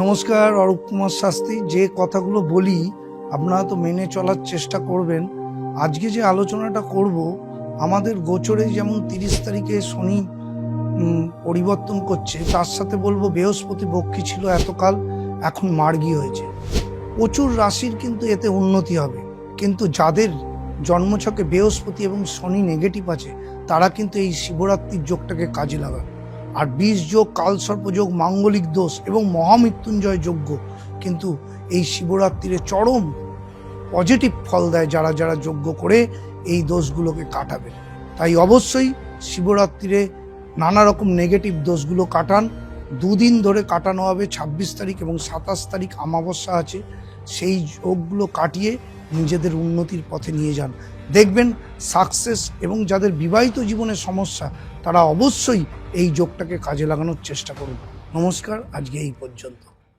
নমস্কার, অরূপ কুমার শাস্ত্রী। যে কথাগুলো বলি, আপনারা তো মেনে চলার চেষ্টা করবেন। আজকে যে আলোচনাটা করব, আমাদের গোচরে যেমন তিরিশ তারিখে শনি পরিবর্তন করছে, তার সাথে বলব বৃহস্পতি বক্ষী ছিল এতকাল, এখন মার্গী হয়েছে। প্রচুর রাশির কিন্তু এতে উন্নতি হবে। কিন্তু যাদের জন্মছকে বৃহস্পতি এবং শনি নেগেটিভ আছে, তারা কিন্তু এই শিবরাত্রির যোগটাকে কাজে লাগাবে। আর বীজ যোগ কালসর্পযোগ মাঙ্গলিক দোষ এবং মহামৃত্যুঞ্জয় যজ্ঞ কিন্তু এই শিবরাত্রিরে চরম পজিটিভ ফল দেয় যারা যারা যজ্ঞ করে এই দোষগুলোকে কাটাবে। তাই অবশ্যই শিবরাত্রিরে নানা রকম নেগেটিভ দোষগুলো কাটান। দুদিন ধরে কাটানো হবে, ছাব্বিশ তারিখ এবং সাতাশ তারিখ আমাবস্যা আছে। সেই যোগগুলো কাটিয়ে নিজেদের উন্নতির পথে নিয়ে যান। দেখবেন সাকসেস এবং যাদের বিবাহিত জীবনের সমস্যা, তারা অবশ্যই এই যোগটাকে কাজে লাগানোর চেষ্টা করুন। নমস্কার, আজকে এই পর্যন্ত।